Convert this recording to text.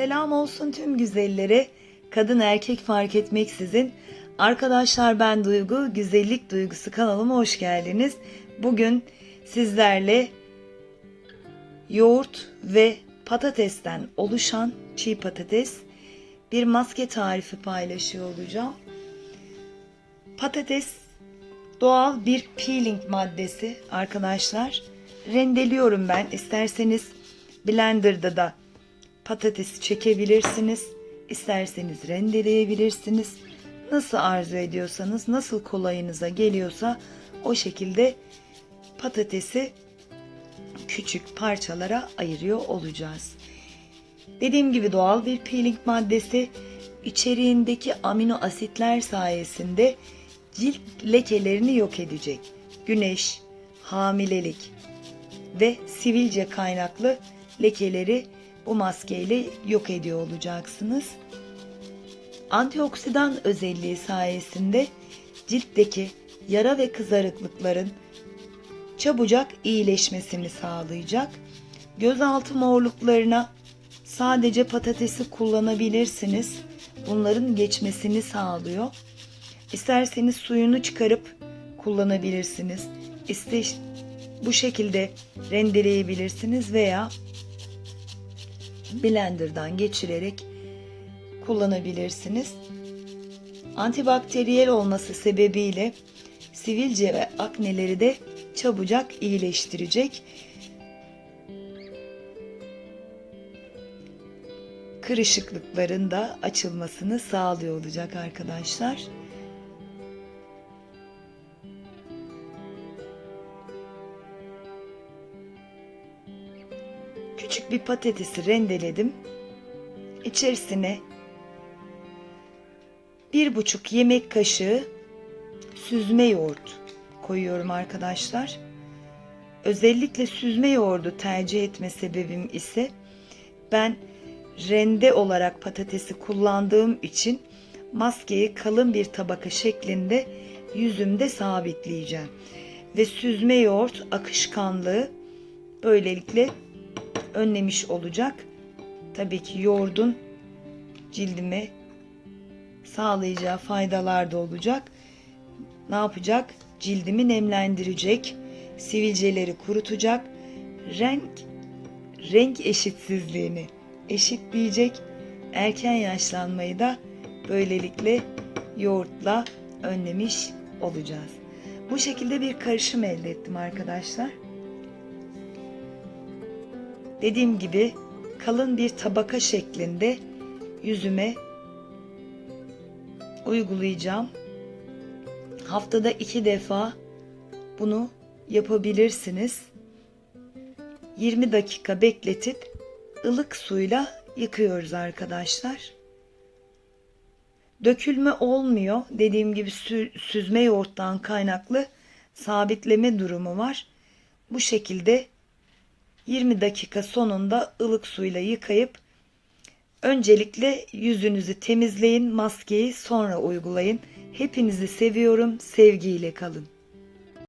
Selam olsun tüm güzellere, kadın erkek fark etmeksizin. Arkadaşlar ben Duygu, Güzellik Duygusu kanalıma hoş geldiniz. Bugün sizlerle yoğurt ve patatesten oluşan çiğ patates bir maske tarifi paylaşıyor olacağım. Patates doğal bir peeling maddesi arkadaşlar. Rendeliyorum ben. İsterseniz blenderda da patatesi çekebilirsiniz. İsterseniz rendeleyebilirsiniz. Nasıl arzu ediyorsanız, nasıl kolayınıza geliyorsa o şekilde patatesi küçük parçalara ayırıyor olacağız. Dediğim gibi doğal bir peeling maddesi içeriğindeki amino asitler sayesinde cilt lekelerini yok edecek. Güneş, hamilelik ve sivilce kaynaklı lekeleri bu maskeyle yok ediyor olacaksınız. Antioksidan özelliği sayesinde ciltteki yara ve kızarıklıkların çabucak iyileşmesini sağlayacak. Gözaltı morluklarına sadece patatesi kullanabilirsiniz. Bunların geçmesini sağlıyor. İsterseniz suyunu çıkarıp kullanabilirsiniz. İste bu şekilde rendeleyebilirsiniz veya blenderdan geçirerek kullanabilirsiniz. Antibakteriyel olması sebebiyle sivilce ve akneleri de çabucak iyileştirecek. Kırışıklıkların da açılmasını sağlıyor olacak arkadaşlar. Küçük bir patatesi rendeledim. İçerisine bir buçuk yemek kaşığı süzme yoğurt koyuyorum arkadaşlar. Özellikle süzme yoğurdu tercih etme sebebim ise ben rende olarak patatesi kullandığım için maskeyi kalın bir tabaka şeklinde yüzümde sabitleyeceğim. Ve süzme yoğurt akışkanlığı böylelikle önlemiş olacak. Tabii ki yoğurdun cildime sağlayacağı faydalar da olacak. Ne yapacak? Cildimi nemlendirecek, sivilceleri kurutacak, renk renk eşitsizliğini eşitleyecek, erken yaşlanmayı da böylelikle yoğurtla önlemiş olacağız. Bu şekilde bir karışım elde ettim arkadaşlar. Dediğim gibi kalın bir tabaka şeklinde yüzüme uygulayacağım. Haftada iki defa bunu yapabilirsiniz. 20 dakika bekletip ılık suyla yıkıyoruz arkadaşlar. Dökülme olmuyor. Dediğim gibi süzme yoğurttan kaynaklı sabitleme durumu var. Bu şekilde 20 dakika sonunda ılık suyla yıkayıp öncelikle yüzünüzü temizleyin, maskeyi sonra uygulayın. Hepinizi seviyorum, sevgiyle kalın.